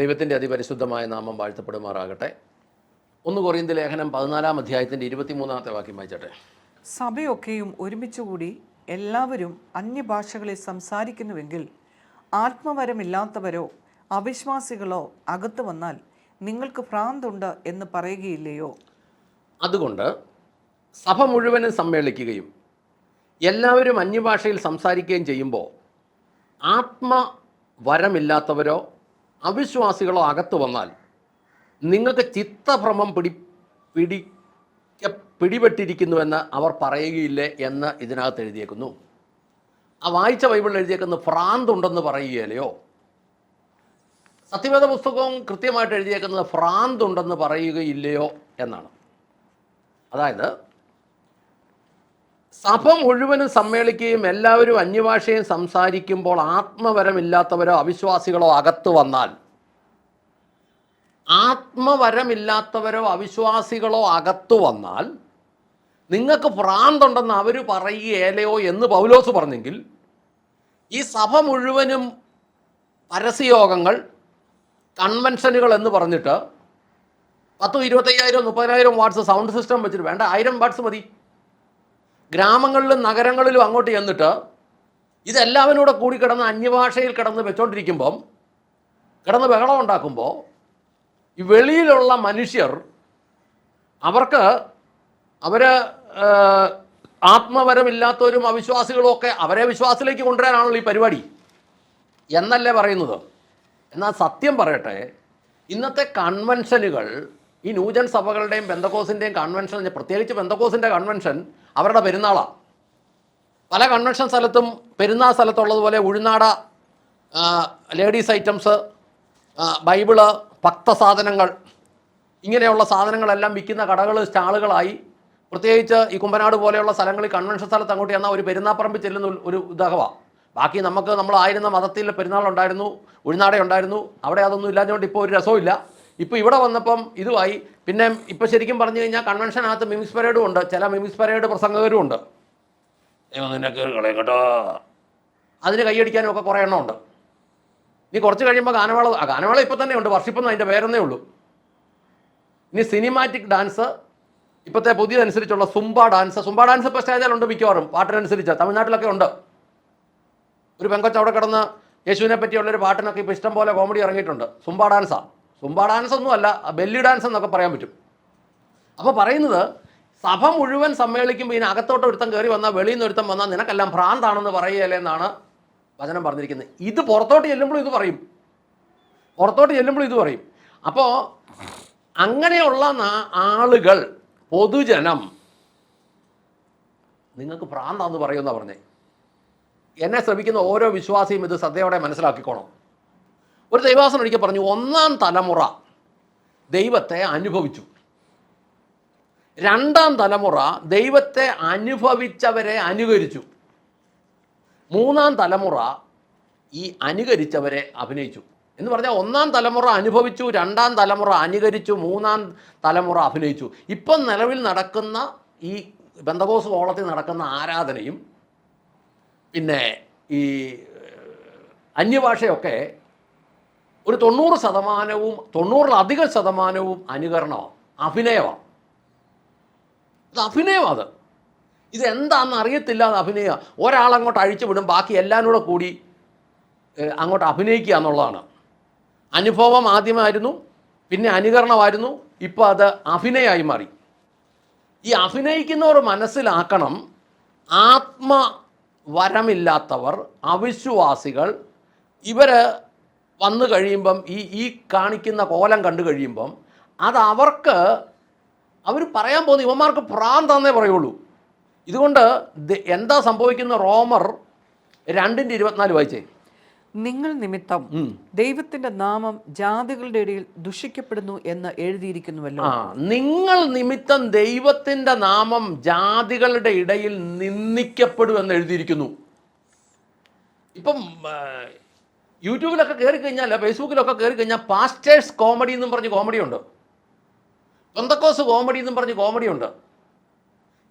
ദൈവത്തിന്റെ അതിപരിശുദ്ധമായ നാമം വാഴ്ത്തപ്പെടുമാറാകട്ടെ. ഒന്ന് കുറയുന്ന ലേഖനം പതിനാലാം അധ്യായത്തിന്റെ ഇരുപത്തിമൂന്നാമത്തെ വാക്യം വായിച്ചട്ടെ. സഭയൊക്കെയും ഒരുമിച്ചുകൂടി എല്ലാവരും അന്യഭാഷകളിൽ സംസാരിക്കുന്നുവെങ്കിൽ ആത്മവരമില്ലാത്തവരോ അവിശ്വാസികളോ അകത്തു വന്നാൽ നിങ്ങൾക്ക് ഭ്രാന്തുണ്ട് എന്ന് പറയുകയില്ലയോ? അതുകൊണ്ട് സഭ മുഴുവനും സമ്മേളിക്കുകയും എല്ലാവരും അന്യഭാഷയിൽ സംസാരിക്കുകയും ചെയ്യുമ്പോൾ ആത്മവരമില്ലാത്തവരോ അവിശ്വാസികളോ അകത്ത് വന്നാൽ നിങ്ങൾക്ക് ചിത്തഭ്രമം പിടി പിടിക്ക പിടിപെട്ടിരിക്കുന്നുവെന്ന് അവർ പറയുകയില്ലേ എന്ന് ഇതിനകത്ത് എഴുതിയേക്കുന്നു. ആ വായിച്ച ബൈബിളിൽ എഴുതിയേക്കുന്ന ഭ്രാന്തുണ്ടെന്ന് പറയുകയില്ലയോ? സത്യവേദ പുസ്തകവും കൃത്യമായിട്ട് എഴുതിയേക്കുന്നത് ഭ്രാന്തുണ്ടെന്ന് പറയുകയില്ലയോ എന്നാണ്. അതായത് സഭ മുഴുവനും സമ്മേളിക്കുകയും എല്ലാവരും അന്യഭാഷയും സംസാരിക്കുമ്പോൾ ആത്മവരമില്ലാത്തവരോ അവിശ്വാസികളോ അകത്ത് വന്നാൽ ആത്മവരമില്ലാത്തവരോ അവിശ്വാസികളോ അകത്തു വന്നാൽ നിങ്ങൾക്ക് ഭ്രാന്തുണ്ടെന്ന് അവർ പറയുകയല്ലയോ എന്ന് പൗലോസ് പറഞ്ഞെങ്കിൽ ഈ സഭ മുഴുവനും പരസ്യയോഗങ്ങൾ കൺവെൻഷനുകൾ എന്ന് പറഞ്ഞിട്ട് പത്തും ഇരുപത്തയ്യായിരം മുപ്പതിനായിരം വാട്ട്സ് സൗണ്ട് സിസ്റ്റം വെച്ചിട്ട് വേണ്ട ആയിരം വാട്ട്സ് മതി. ഗ്രാമങ്ങളിലും നഗരങ്ങളിലും അങ്ങോട്ട് ചെന്നിട്ട് ഇതെല്ലാവരും കൂടെ കൂടി കിടന്ന് അന്യഭാഷയിൽ കിടന്ന് വെച്ചോണ്ടിരിക്കുമ്പം കിടന്ന് ബഹളം ഉണ്ടാക്കുമ്പോൾ ഈ വെളിയിലുള്ള മനുഷ്യർ അവർക്ക് അവർ ആത്മവരമില്ലാത്തവരും അവിശ്വാസികളും ഒക്കെ അവരെ വിശ്വാസത്തിലേക്ക് കൊണ്ടുവരാനാണല്ലോ ഈ പരിപാടി. എന്നല്ലേ പറയുന്നത്? എന്നാൽ സത്യം പറയട്ടെ ഇന്നത്തെ കൺവെൻഷനുകൾ ഈ ന്യൂജൻ സഭകളുടെയും ബന്ധക്കോസിന്റെയും കൺവെൻഷൻ പ്രത്യേകിച്ച് ബന്ധക്കോസിന്റെ കൺവെൻഷൻ അവരുടെ പെരുന്നാളാണ് പല കൺവെൻഷൻ സ്ഥലത്തും പെരുന്നാൾ സ്ഥലത്തുള്ളതുപോലെ ഉഴുന്നാട ആ, ലേഡീസ് ഐറ്റംസ് ബൈബിൾ ഭക്തസാധനങ്ങൾ ഇങ്ങനെയുള്ള സാധനങ്ങളെല്ലാം വിൽക്കുന്ന കടകൾ സ്റ്റാളുകളായി. പ്രത്യേകിച്ച് ഈ കുമ്പനാട് പോലെയുള്ള സ്ഥലങ്ങളിൽ കൺവെൻഷൻ സ്ഥലത്ത് അങ്ങോട്ട് ചെന്നാൽ ഒരു പെരുന്നാപ്പറമ്പിൽ ചെല്ലുന്ന ഒരു- ഉദാഹമാണ് ബാക്കി നമുക്ക് നമ്മളായിരുന്ന മതത്തിൽ പെരുന്നാളുണ്ടായിരുന്നു ഉഴുന്നാട ഉണ്ടായിരുന്നു. അവിടെ അതൊന്നും ഇല്ലാഞ്ഞുകൊണ്ട് ഇപ്പോൾ ഒരു രസവും ഇപ്പോൾ ഇവിടെ വന്നപ്പം ഇതുമായി. പിന്നെ ഇപ്പോൾ ശരിക്കും പറഞ്ഞു കഴിഞ്ഞാൽ കൺവെൻഷനകത്ത് മിമിക്സ് പരേഡും ഉണ്ട്. ചില മിമിക്സ് പരേഡ് പ്രസംഗകരും ഉണ്ട്. കളയും കേട്ടോ. അതിന് കൈയടിക്കാനും ഒക്കെ കുറേ എണ്ണം ഉണ്ട്. ഇനി കുറച്ച് കഴിയുമ്പോൾ ഗാനമേള ഗാനമേള ഇപ്പോൾ തന്നെ ഉണ്ട്. വർഷിപ്പം അതിന്റെ പേരെന്നേ ഉള്ളൂ. ഇനി സിനിമാറ്റിക് ഡാൻസ് ഇപ്പോഴത്തെ പുതിയതനുസരിച്ചുള്ള സുംബ ഡാൻസ് സുംബ ഡാൻസ് ഇപ്പോൾ സ്റ്റേജിലുണ്ട് മിക്കവാറും. പാട്ടിനനുസരിച്ച്. തമിഴ്നാട്ടിലൊക്കെ ഉണ്ട്. ഒരു പെങ്കൊച്ച അവിടെ കിടന്ന് യേശുവിനെ പറ്റിയുള്ളൊരു പാട്ടിനൊക്കെ ഇപ്പോൾ ഇഷ്ടം പോലെ കോമഡി ഇറങ്ങിയിട്ടുണ്ട്. സുംബ ഡാൻസാണ് സുംബ ഡാൻസ് ഒന്നും അല്ല ബെല്ലി ഡാൻസ് എന്നൊക്കെ പറയാൻ പറ്റും. അപ്പോൾ പറയുന്നത് സഭ മുഴുവൻ സമ്മേളിക്കുമ്പോൾ ഇതിന് അകത്തോട്ട് ഒരുത്തം കയറി വന്നാൽ വെളിയിൽ നിന്ന് ഒരുത്തം വന്നാൽ നിനക്കെല്ലാം ഭ്രാന്താണെന്ന് പറയുകയല്ലേ എന്നാണ് വചനം പറഞ്ഞിരിക്കുന്നത്. ഇത് പുറത്തോട്ട് ചെല്ലുമ്പോഴും ഇത് പറയും. പുറത്തോട്ട് ചെല്ലുമ്പോഴും ഇത് പറയും. അപ്പോൾ അങ്ങനെയുള്ള ആളുകൾ പൊതുജനം നിങ്ങൾക്ക് ഭ്രാന്താന്ന് പറയുമെന്നാണ് പറഞ്ഞേ. എന്നെ ശ്രമിക്കുന്ന ഓരോ വിശ്വാസിയും ഇത് ശ്രദ്ധയോടെ മനസ്സിലാക്കിക്കോണം. ഒരു ദൈവാസനം ഒരിക്കൽ പറഞ്ഞു ഒന്നാം തലമുറ ദൈവത്തെ അനുഭവിച്ചു. രണ്ടാം തലമുറ ദൈവത്തെ അനുഭവിച്ചവരെ അനുകരിച്ചു. മൂന്നാം തലമുറ ഈ അനുകരിച്ചവരെ അഭിനയിച്ചു. എന്ന് പറഞ്ഞാൽ ഒന്നാം തലമുറ അനുഭവിച്ചു രണ്ടാം തലമുറ അനുകരിച്ചു മൂന്നാം തലമുറ അഭിനയിച്ചു. ഇപ്പം നിലവിൽ നടക്കുന്ന ഈ ബന്ധകോസ് ഓളത്തിൽ നടക്കുന്ന ആരാധനയും പിന്നെ ഈ അന്യഭാഷയൊക്കെ ഒരു തൊണ്ണൂറ് ശതമാനവും തൊണ്ണൂറിലധികം ശതമാനവും അനുകരണമാണ് അഭിനയമാണ് അഭിനയമാണ് അത്. ഇത് എന്താണെന്ന് അറിയത്തില്ല അത് അഭിനയ ഒരാളങ്ങോട്ട് അഴിച്ചു വിടും ബാക്കി എല്ലാവരും കൂടെ കൂടി അങ്ങോട്ട് അഭിനയിക്കുക എന്നുള്ളതാണ്. അനുഭവം ആദ്യമായിരുന്നു പിന്നെ അനുകരണമായിരുന്നു ഇപ്പോൾ അത് അഭിനയമായി മാറി. ഈ അഭിനയിക്കുന്നവർ മനസ്സിലാക്കണം ആത്മവരമില്ലാത്തവർ അവിശ്വാസികൾ ഇവർ വന്നു കഴിയുമ്പം ഈ ഈ കാണിക്കുന്ന കോലം കണ്ടു കഴിയുമ്പം അത് അവർക്ക് അവർ പറയാൻ പോകുന്ന ഇവന്മാർക്ക് പ്രാന്താന്നേ പറയുള്ളൂ. ഇതുകൊണ്ട് എന്താ സംഭവിക്കുന്ന റോമർ രണ്ടിന്റെ ഇരുപത്തിനാല് വായിച്ചേ. നിങ്ങൾ നിമിത്തം ദൈവത്തിന്റെ ദൈവത്തിന്റെ നാമം ജാതികളുടെ ഇടയിൽ ദുഷിക്കപ്പെടുന്നു എന്ന് എഴുതിയിരിക്കുന്നുവല്ലോ. ആ നിങ്ങൾ നിമിത്തം ദൈവത്തിന്റെ നാമം ജാതികളുടെ ഇടയിൽ നിന്ദിക്കപ്പെടും എന്ന് എഴുതിയിരിക്കുന്നു. ഇപ്പം യൂട്യൂബിലൊക്കെ കയറി കഴിഞ്ഞാൽ ഫേസ്ബുക്കിലൊക്കെ കയറി കഴിഞ്ഞാൽ പാസ്റ്റേഴ്സ് കോമഡി എന്നും പറഞ്ഞ് കോമഡി ഉണ്ട്. പെന്തക്കോസ് കോമഡി എന്നും പറഞ്ഞ് കോമഡി ഉണ്ട്.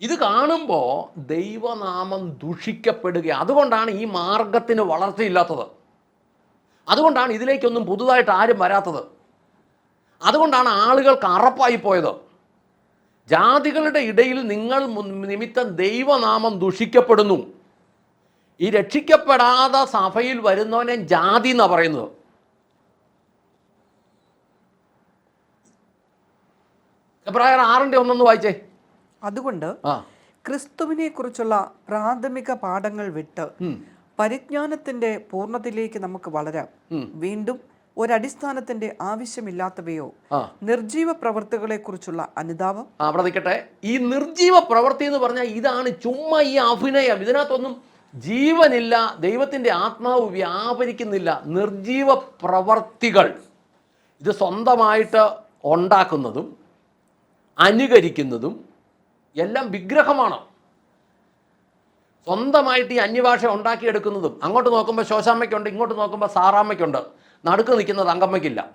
ഇത് കാണുമ്പോൾ ദൈവനാമം ദുഷിക്കപ്പെടുക അതുകൊണ്ടാണ് ഈ മാർഗത്തിന് വളർച്ചയില്ലാത്തത്. അതുകൊണ്ടാണ് ഇതിലേക്കൊന്നും പുതുതായിട്ട് ആരും വരാത്തത്. അതുകൊണ്ടാണ് ആളുകൾക്ക് അറപ്പായി പോയത്. ജാതികളുടെ ഇടയിൽ നിങ്ങൾ നിമിത്തം ദൈവനാമം ദുഷിക്കപ്പെടുന്നു. ഈ രക്ഷിക്കപ്പെടാതെ സഭയിൽ വരുന്നവനെ ജാതി എന്നാണ് പറയുന്നത്? എബ്രായർ ആറിന്റെ ഒന്നൊന്ന് വായിച്ചേ. അതുകൊണ്ട് ക്രിസ്തുവിനെ കുറിച്ചുള്ള പ്രാഥമിക പാഠങ്ങൾ വിട്ട് പരിജ്ഞാനത്തിന്റെ പൂർണതയിലേക്ക് നമുക്ക് വളരാം. വീണ്ടും ഒരടിസ്ഥാനത്തിന്റെ ആവശ്യമില്ലാത്തവയോ നിർജീവ പ്രവൃത്തികളെ കുറിച്ചുള്ള അനുതാപം അവിടെ നിൽക്കട്ടെ. ഈ നിർജീവ പ്രവൃത്തി എന്ന് പറഞ്ഞാൽ ഇതാണ് ചുമ്മാ ഈ അഭിനയം. ഇതിനകത്തൊന്നും ജീവനില്ല ദൈവത്തിന്റെ ആത്മാവ് വ്യാപരിക്കുന്നില്ല നിർജീവ പ്രവർത്തികൾ ഇത് സ്വന്തമായിട്ട് ഉണ്ടാക്കുന്നതും അനുകരിക്കുന്നതും എല്ലാം വിഗ്രഹമാണ്. സ്വന്തമായിട്ട് ഈ അന്യഭാഷ ഉണ്ടാക്കിയെടുക്കുന്നതും അങ്ങോട്ട് നോക്കുമ്പോൾ ശോശാമ്മയ്ക്കുണ്ട് ഇങ്ങോട്ട് നോക്കുമ്പോൾ സാറാമ്മയ്ക്കുണ്ട്. നടുക്ക് നിൽക്കുന്നത് അങ്കമ്മയ്ക്കില്ല.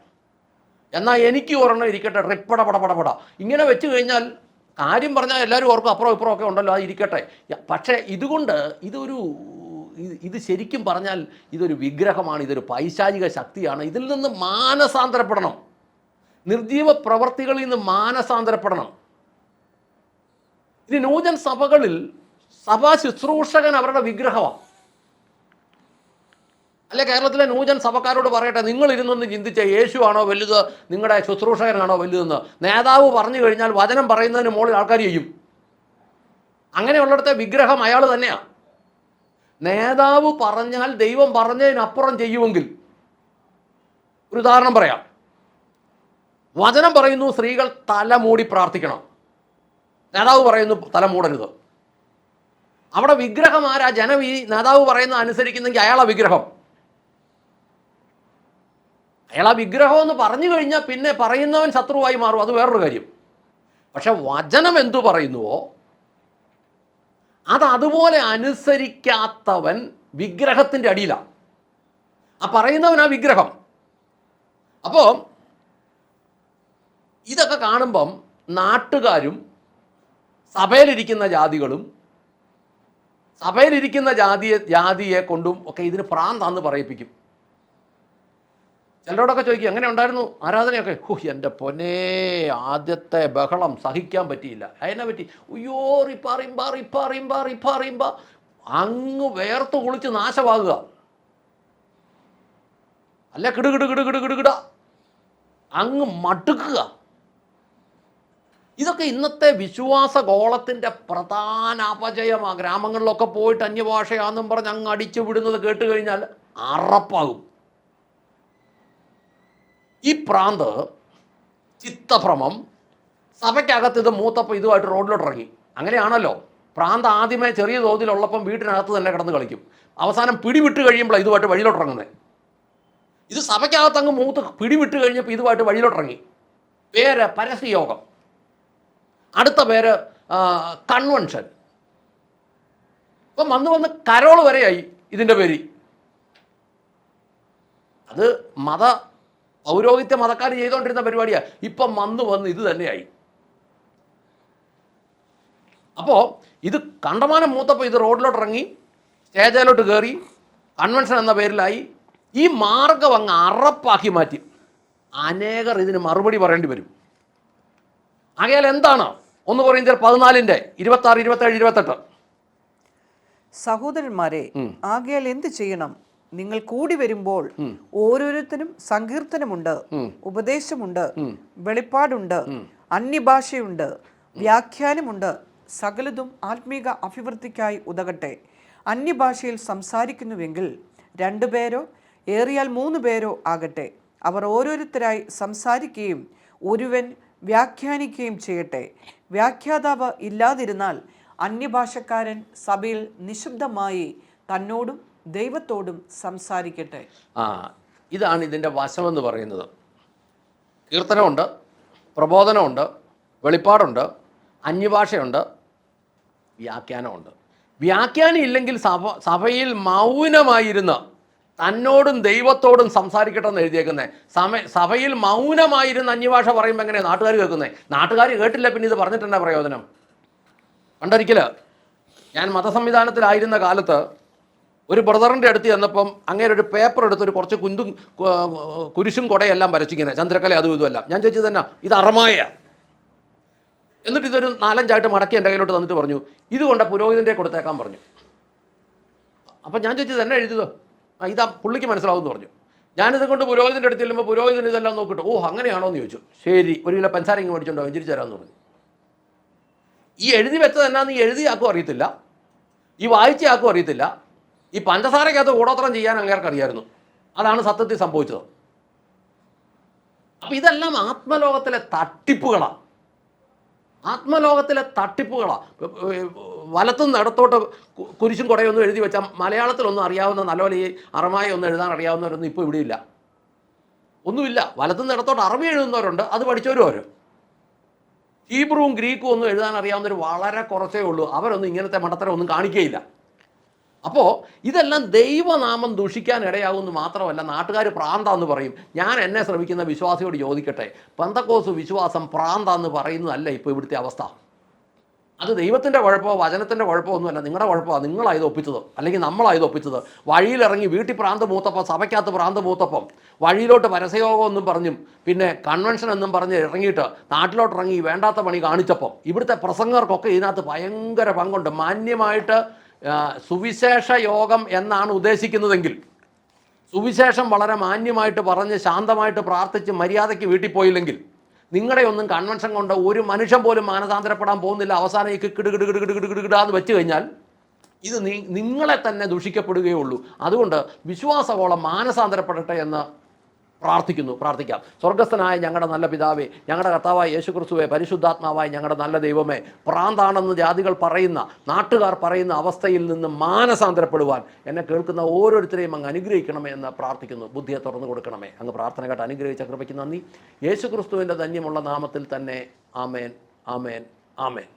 എന്നാൽ എനിക്ക് ഒരെണ്ണം ഇരിക്കട്ടെ റിപ്പട പടപടപട പട പട. ഇങ്ങനെ വെച്ച് കഴിഞ്ഞാൽ കാര്യം പറഞ്ഞാൽ എല്ലാവരും ഓർക്കും അപ്പുറം ഇപ്പുറം ഒക്കെ ഉണ്ടല്ലോ അത് ഇരിക്കട്ടെ. പക്ഷേ ഇതുകൊണ്ട് ഇതൊരു ഇത് ശരിക്കും പറഞ്ഞാൽ ഇതൊരു വിഗ്രഹമാണ് ഇതൊരു പൈശാചിക ശക്തിയാണ്. ഇതിൽ നിന്ന് മാനസാന്തരപ്പെടണം. നിർജീവ പ്രവർത്തികളിൽ നിന്ന് മാനസാന്തരപ്പെടണം. ഇനി നൂതൻ സഭകളിൽ സഭാ ശുശ്രൂഷകൻ അവരുടെ വിഗ്രഹമാണ് അല്ലെ കേരളത്തിലെ നൂജൻ സഭക്കാരോട് പറയട്ടെ നിങ്ങൾ ഇരുന്നൊന്ന് ചിന്തിച്ച യേശുവാണോ വലുത് നിങ്ങളുടെ ശുശ്രൂഷകനാണോ വലുതെന്ന്. നേതാവ് പറഞ്ഞു കഴിഞ്ഞാൽ വചനം പറയുന്നതിന് മുകളിൽ ആൾക്കാർ ചെയ്യും. അങ്ങനെയുള്ളിടത്തെ വിഗ്രഹം അയാൾ തന്നെയാണ് നേതാവ് പറഞ്ഞാൽ ദൈവം പറഞ്ഞതിനപ്പുറം ചെയ്യുമെങ്കിൽ ഒരു ഉദാഹരണം പറയാം. വചനം പറയുന്നു സ്ത്രീകൾ തല മൂടി പ്രാർത്ഥിക്കണം. നേതാവ് പറയുന്നു തല മൂടരുത്. അവിടെ വിഗ്രഹം ആരാ? ജനം ഈ നേതാവ് പറയുന്ന അനുസരിക്കുന്നെങ്കിൽ അയാളാ വിഗ്രഹം. അയാൾ ആ വിഗ്രഹം എന്ന് പറഞ്ഞു കഴിഞ്ഞാൽ പിന്നെ പറയുന്നവൻ ശത്രുവായി മാറും. അത് വേറൊരു കാര്യം. പക്ഷെ വചനം എന്തു പറയുന്നുവോ? അത് അതുപോലെ അനുസരിക്കാത്തവൻ വിഗ്രഹത്തിന്റെ അടിയിലാണ് ആ പറയുന്നവൻ ആ വിഗ്രഹം. അപ്പോൾ ഇതൊക്കെ കാണുമ്പം നാട്ടുകാരും സഭയിലിരിക്കുന്ന ജാതികളും സഭയിലിരിക്കുന്ന ജാതിയെ ജാതിയെ കൊണ്ടും ഒക്കെ ഇതിന് പ്രാന്താന്ന് പറയിപ്പിക്കും. ചിലരോടൊക്കെ ചോദിക്കും എങ്ങനെ ഉണ്ടായിരുന്നു ആരാധനയൊക്കെ? ഹു എന്റെ പൊന്നെ ആദ്യത്തെ ബഹളം സഹിക്കാൻ പറ്റിയില്ല. അതിനെ പറ്റി? ഉയ്യോ റിപ്പ റിമ്പ റിപ്പ റിമ്പ റിപ്പ റിമ്പ. അങ്ങ് വേർത്ത് കുളിച്ച് നാശമാകുക. അല്ല കിടു കിടു കിടു കിടു കിടു കിട. അങ്ങ് മടുക്കുക. ഇതൊക്കെ ഇന്നത്തെ വിശ്വാസ ഗോളത്തിന്റെ പ്രധാന അപജയമാണ് ഗ്രാമങ്ങളിലൊക്കെ പോയിട്ട് അന്യഭാഷയാണെന്നും പറഞ്ഞ് അങ്ങ് അടിച്ചു വിടുന്നത് കേട്ടുകഴിഞ്ഞാൽ അറപ്പാകും. ഈ പ്രാന്ത് ചിത്തഭ്രമം സഭയ്ക്കകത്ത് ഇത് മൂത്തപ്പം ഇതുമായിട്ട് റോഡിലോട്ട് ഇറങ്ങി അങ്ങനെയാണല്ലോ. പ്രാന്ത് ആദ്യമേ ചെറിയ തോതിലുള്ളപ്പം വീട്ടിനകത്ത് തന്നെ കിടന്ന് കളിക്കും. അവസാനം പിടിവിട്ട് കഴിയുമ്പോൾ ഇതുമായിട്ട് വഴിയിലോട്ട് ഇറങ്ങുന്നത് ഇത് സഭയ്ക്കകത്ത് അങ്ങ് മൂത്ത് പിടിവിട്ട് കഴിഞ്ഞപ്പോൾ ഇതുമായിട്ട് വഴിയിലോട്ട് ഇറങ്ങി പേര് പരസ്യയോഗം. അടുത്ത പേര് കൺവെൻഷൻ. ഇപ്പം വന്ന് വന്ന് കരോൾ വരെയായി ഇതിന്റെ പേര്. അത് മത പൗരോഹിത്യ മതക്കാർ ചെയ്തുകൊണ്ടിരുന്ന പരിപാടിയാണ് ഇപ്പം വന്ന് വന്ന് ഇത് തന്നെയായി. അപ്പോൾ ഇത് കണ്ടമാനം മൂത്തപ്പോൾ ഇത് റോഡിലോട്ട് ഇറങ്ങി സ്റ്റേജിലോട്ട് കയറി കൺവെൻഷൻ എന്ന പേരിലായി ഈ മാർഗം അങ്ങ് അറപ്പാക്കി മാറ്റി. അനേകർ ഇതിന് മറുപടി പറയേണ്ടി വരും. ആകയാൽ എന്താണ്? ഒന്ന് പറയുന്നത് പതിനാലിന്റെ ഇരുപത്തി ആറ് ഇരുപത്തേഴ് ഇരുപത്തെട്ട്. സഹോദരന്മാരെ ആകയാൽ എന്ത് ചെയ്യണം? നിങ്ങൾ കൂടി വരുമ്പോൾ ഓരോരുത്തരും സങ്കീർത്തനമുണ്ട് ഉപദേശമുണ്ട് വെളിപ്പാടുണ്ട് അന്യഭാഷയുണ്ട് വ്യാഖ്യാനമുണ്ട്. സകലതും ആത്മീക അഭിവൃദ്ധിക്കായി ഉതകട്ടെ. അന്യഭാഷയിൽ സംസാരിക്കുന്നുവെങ്കിൽ രണ്ടുപേരോ ഏറിയാൽ മൂന്ന് പേരോ ആകട്ടെ. അവർ ഓരോരുത്തരായി സംസാരിക്കുകയും ഒരുവൻ വ്യാഖ്യാനിക്കുകയും ചെയ്യട്ടെ. വ്യാഖ്യാതാവ് ഇല്ലാതിരുന്നാൽ അന്യഭാഷക്കാരൻ സഭയിൽ നിശബ്ദമായി തന്നോടും ദൈവത്തോടും സംസാരിക്കട്ടെ. ആ ഇതാണ് ഇതിന്റെ വശമെന്ന് പറയുന്നത്. കീർത്തനമുണ്ട് പ്രബോധനമുണ്ട് വെളിപ്പാടുണ്ട് അന്യഭാഷയുണ്ട് വ്യാഖ്യാനമുണ്ട്. വ്യാഖ്യാനം ഇല്ലെങ്കിൽ സഭ സഭയിൽ മൗനമായിരുന്ന തന്നോടും ദൈവത്തോടും സംസാരിക്കട്ടെ എന്ന് എഴുതിയേക്കുന്നത് സമ സഭയിൽ മൗനമായിരുന്ന അന്യഭാഷ പറയുമ്പോൾ എങ്ങനെയാണ് നാട്ടുകാർ കേൾക്കുന്നത് നാട്ടുകാർ കേട്ടില്ല പിന്നെ ഇത് പറഞ്ഞിട്ടെന്നാ പ്രയോജനം? പണ്ടൊരിക്കൽ ഞാൻ മതസംവിധാനത്തിലായിരുന്ന കാലത്ത് ഒരു ബ്രദറിന്റെ അടുത്ത് ചെന്നപ്പം അങ്ങനെ ഒരു പേപ്പർ എടുത്ത് ഒരു കുറച്ച് കുന്തും കുരിശും കൊടയെല്ലാം വരച്ചിങ്ങനെ. ചന്ദ്രക്കല അതും ഇതുമെല്ലാം ഞാൻ ചോദിച്ചത് തന്നെ ഇത് അറമായ. എന്നിട്ട് ഇതൊരു നാലഞ്ചായിട്ട് മടക്കി എന്റെ കയ്യിലോട്ട് തന്നിട്ട് പറഞ്ഞു ഇത് കൊണ്ട പുരോഹിതന്റെ കൊടുത്തേക്കാൻ പറഞ്ഞു. അപ്പം ഞാൻ ചോദിച്ചത് എന്നെ എഴുതുക ആ ഇതാ പുള്ളിക്ക് മനസ്സിലാവുമെന്ന് പറഞ്ഞു. ഞാനിത് കൊണ്ട് പുരോഹിതന്റെ അടുത്ത് ചെല്ലുമ്പോൾ പുരോഹിതൻ ഇതെല്ലാം നോക്കിയിട്ട് ഓ അങ്ങനെയാണോ? എന്ന് ചോദിച്ചു. ശരി ഒരു കിലോ പഞ്ചസാര ഇങ്ങ് മേടിച്ചുണ്ടോ തിരിച്ചു തരാമെന്ന് പറഞ്ഞു. ഈ എഴുതി വെച്ചത് എന്നാന്ന് ഈ എഴുതിയാക്കും അറിയത്തില്ല. ഈ വായിച്ചയാക്കും അറിയത്തില്ല. ഈ പഞ്ചസാരക്കകത്ത് കൂടോത്രം ചെയ്യാൻ അങ്ങേർക്കറിയായിരുന്നു അതാണ് സത്യത്തിൽ സംഭവിച്ചത്. അപ്പം ഇതെല്ലാം ആത്മലോകത്തിലെ തട്ടിപ്പുകളാണ് ആത്മലോകത്തിലെ തട്ടിപ്പുകളാണ് വലത്തുനിന്ന് ഇടത്തോട്ട് കുരിശും കുടയൊന്നും എഴുതി വെച്ചാൽ മലയാളത്തിലൊന്നും അറിയാവുന്ന നല്ലപോലെ ഈ അറമായി ഒന്നും എഴുതാൻ അറിയാവുന്നവരൊന്നും ഇപ്പോൾ ഇവിടെ ഇല്ല. ഒന്നുമില്ല. വലത്തുനിന്ന് ഇടത്തോട്ട് അറബി എഴുതുന്നവരുണ്ട്. അത് പഠിച്ചവരും അവരും. ഹീബ്രുവും ഗ്രീക്കും ഒന്നും എഴുതാൻ അറിയാവുന്നവർ വളരെ കുറച്ചേ ഉള്ളൂ. അവരൊന്നും ഇങ്ങനത്തെ മണ്ടത്തരം ഒന്നും കാണിക്കുകയില്ല അപ്പോൾ ഇതെല്ലാം ദൈവനാമം ദുഷിക്കാൻ ഇടയാകുമെന്ന് മാത്രമല്ല നാട്ടുകാർ പ്രാന്താന്ന് പറയും. ഞാൻ എന്നെ ശ്രമിക്കുന്ന വിശ്വാസിയോട് ചോദിക്കട്ടെ. പന്തക്കോസ് വിശ്വാസം പ്രാന്താന്ന് പറയുന്നതല്ല ഇപ്പോൾ ഇവിടുത്തെ അവസ്ഥ. അത് ദൈവത്തിന്റെ കുഴപ്പമോ വചനത്തിന്റെ കുഴപ്പമോ ഒന്നുമല്ല. നിങ്ങളുടെ കുഴപ്പമാണ് നിങ്ങളായത് ഒപ്പിച്ചത്. അല്ലെങ്കിൽ നമ്മളായത് ഒപ്പിച്ചത്. വഴിയിലിറങ്ങി വീട്ടിൽ പ്രാന്ത മൂത്തപ്പം സഭയ്ക്കകത്ത് പ്രാന്ത മൂത്തപ്പം വഴിയിലോട്ട് പരസ്യയോഗം എന്നും പറഞ്ഞും പിന്നെ കൺവെൻഷൻ എന്നും പറഞ്ഞ് ഇറങ്ങിയിട്ട് നാട്ടിലോട്ട് ഇറങ്ങി വേണ്ടാത്ത പണി കാണിച്ചപ്പം ഇവിടുത്തെ പ്രസംഗർക്കൊക്കെ ഇതിനകത്ത് ഭയങ്കര പങ്കുണ്ട്. മാന്യമായിട്ട് സുവിശേഷ യോഗം എന്നാണ് ഉദ്ദേശിക്കുന്നതെങ്കിൽ സുവിശേഷം വളരെ മാന്യമായിട്ട് പറഞ്ഞ് ശാന്തമായിട്ട് പ്രാർത്ഥിച്ച് മര്യാദയ്ക്ക് വീട്ടിൽ പോയില്ലെങ്കിൽ നിങ്ങളുടെ ഒന്നും കൺവെൻഷൻ കൊണ്ട് ഒരു മനുഷ്യൻ പോലും മാനസാന്തരപ്പെടാൻ പോകുന്നില്ല. അവസാനം ഈ കിട് കിട് കിട് കിട് കിട് കിടാന്ന് വെച്ച് കഴിഞ്ഞാൽ ഇത് നിങ്ങളെ തന്നെ ദുഷിക്കപ്പെടുകയുള്ളൂ. അതുകൊണ്ട് വിശ്വാസവോളം മാനസാന്തരപ്പെടട്ടെ എന്ന് പ്രാർത്ഥിക്കുന്നു പ്രാർത്ഥിക്കാം. സ്വർഗസ്ഥനായ ഞങ്ങളുടെ നല്ല പിതാവേ ഞങ്ങളുടെ കർത്താവായ യേശു ക്രിസ്തുവെ പരിശുദ്ധാത്മാവായ ഞങ്ങളുടെ നല്ല ദൈവമേ പ്രാന്താണെന്ന് ജാതികൾ പറയുന്ന നാട്ടുകാർ പറയുന്ന അവസ്ഥയിൽ നിന്ന് മാനസാന്തരപ്പെടുവാൻ എന്നെ കേൾക്കുന്ന ഓരോരുത്തരെയും അങ്ങ് അനുഗ്രഹിക്കണമേ എന്ന് പ്രാർത്ഥിക്കുന്നു. ബുദ്ധിയെ തുറന്നു കൊടുക്കണമേ. അങ്ങ് പ്രാർത്ഥന കേട്ട് അനുഗ്രഹിച്ച കൃപയ്ക്ക് നന്ദി. യേശു ക്രിസ്തുവിന്റെ ധന്യമുള്ള നാമത്തിൽ തന്നെ ആമേൻ ആമേൻ ആമേൻ.